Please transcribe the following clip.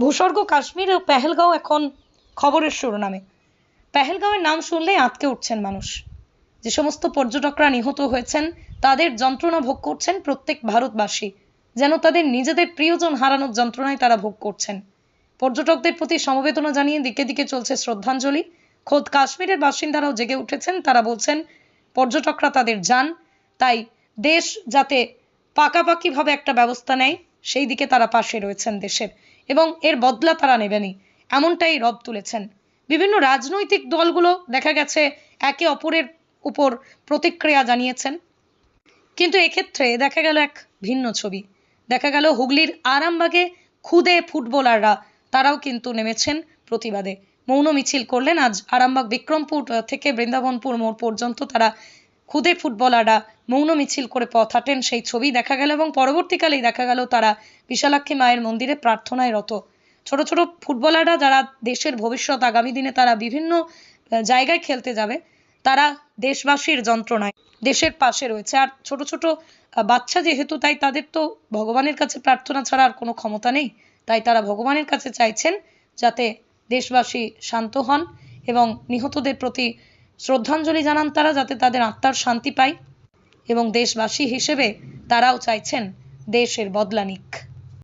ভূস্বর্গ, কাশ্মীর ও পেহেলগাঁও এখন খবরের শিরোনামে। পেহেলগাঁওয়ের নাম শুনলেই আঁতকে উঠছেন মানুষ। যে সমস্ত পর্যটকরা নিহত হয়েছেন, তাদের যন্ত্রণা ভোগ করছেন প্রত্যেক ভারতবাসী। যেন তাদের নিজেদের প্রিয়জন হারানোর যন্ত্রণায় তারা ভোগ করছেন। পর্যটকদের প্রতি সমবেদনা জানিয়ে দিকে দিকে চলছে শ্রদ্ধাঞ্জলি। খোদ কাশ্মীরের বাসিন্দারাও জেগে উঠেছেন। তারা বলছেন, পর্যটকরা তাদের যান, তাই দেশ যাতে পাকাপাকিভাবে একটা ব্যবস্থা নেয়, সেই দিকে তারা পাশে রয়েছেন দেশের। এবং এর বদলা তারা নেবেনি এমনটাই রব তুলেছেন। বিভিন্ন রাজনৈতিক দলগুলো দেখা গেছে একে অপরের উপর প্রতিক্রিয়া জানিয়েছেন। কিন্তু এক্ষেত্রে দেখা গেল এক ভিন্ন ছবি। দেখা গেল হুগলির আরামবাগে খুদে ফুটবলাররা, তারাও কিন্তু নেমেছেন প্রতিবাদে। মৌন মিছিল করলেন আজ আরামবাগ বিক্রমপুর থেকে বৃন্দাবনপুর মোড় পর্যন্ত তারা খুদে ফুটবলাররা মৌন মিছিল করে পথ হাঁটেন সেই ছবি দেখা গেল এবং পরবর্তীকালেই দেখা গেল তারা বিশালাক্ষী মায়ের মন্দিরে প্রার্থনায় রত। ছোট ছোট ফুটবলাররা যারা দেশের ভবিষ্যৎ আগামী দিনে তারা বিভিন্ন জায়গায় খেলতে যাবে, তারা দেশবাসীর যন্ত্রণায় দেশের পাশে রয়েছে। আর ছোট ছোট বাচ্চা যেহেতু, তাই তাদের তো ভগবানের কাছে প্রার্থনা ছাড়া আর কোনো ক্ষমতা নেই। তাই তারা ভগবানের কাছে চাইছেন যাতে দেশবাসী শান্ত হন এবং নিহতদের প্রতি শ্রদ্ধাঞ্জলি জানান তারা, যাতে তাদের আত্মার শান্তি পায়। এবং দেশবাসী হিসেবে তারাও চাইছেন দেশের বদলা নিক।